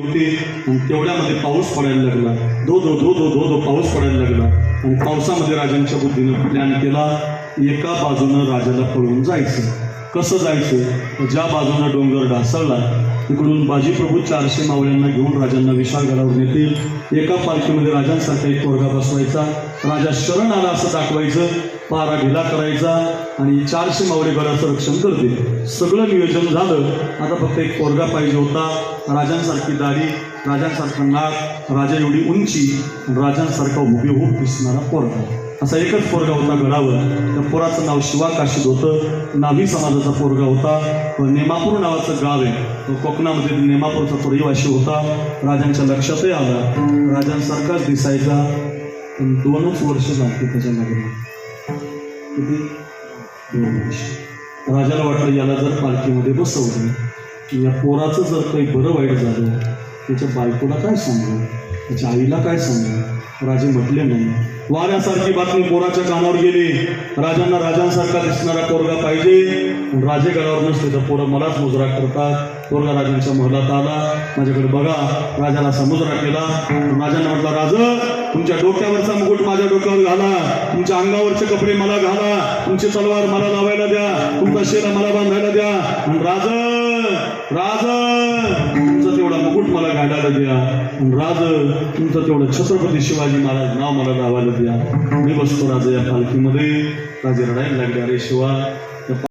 होते. तेवढ्यामध्ये पाऊस पडायला लागला. धो धो धो धो धो धो पाऊस पडायला लागला. आणि पावसामध्ये राजांच्या बुद्धीनं प्लॅन केला एका बाजूनं राजाला पळून जायचं. कसं जायचं? ज्या बाजूनं डोंगर ढासळला तिकडून बाजीप्रभू चारशे मावळ्यांना घेऊन राजांना विशाळगडावर नेतील. एका पालखीमध्ये राजांसारखा एक पोरगा बसवायचा. राजा शरण आला असं दाखवायचं. पारा ढिला करायचा आणि चारशे मावळे गडाचं रक्षण करते सगळं नियोजन झालं. आता फक्त एक पोरगा पाहिजे होता. राजांसारखी दाढी राजांसारखा नाक राजा एवढी उंची राजांसारखा हुबेहूब दिसणारा पोरगा. असा एकच पोरगा होता गडावर. त्या पोराचं नाव शिवा काशीद होतं. नाभी समाजाचा पोरगा होता. नेमापूर नावाचं गाव आहे. तो कोकणामध्ये नेमापूरचा तो रहिवाशी होता. राजांच्या लक्षातही आला. राजांसारखाच दिसायचा. पण दोनच वर्ष लागते त्याच्या लग्नात किती? दोन वर्ष. राजाला वाटलं याला जर पालखीमध्ये बसवलं या पोराचं जर काही बरं वाईट झालं त्याच्या बायकोला काय सांगू? त्याच्या आईला काय सांगू? राजे म्हटले नाही. वाऱ्यासारखी बातमी पोराच्या कानावर गेली. राजांना राजांसारखा दिसणारा पोरगा पाहिजे. राजे गडावर नसते तर पोरं मलाच मुजरा करतात. पोरगा राजांच्या महलात आला. माझ्याकडे बघा राजाला समुजरा केला. राजांना म्हटला राजा तुमच्या डोक्यावरचा मुकुट माझ्या डोक्यावर घाला. तुमच्या अंगावरचे कपडे मला घाला. तुमची तलवार मला लावायला द्या. तुमचा शेरा मला बांधायला द्या. राजा राज मुकुट मला घालायला द्या. राज तुमचं तेवढं छत्रपती शिवाजी महाराज नाव मला लावायला द्या. मी बसतो राजा या पालखीमध्ये. राजे रडायला लागले. अरे शिवा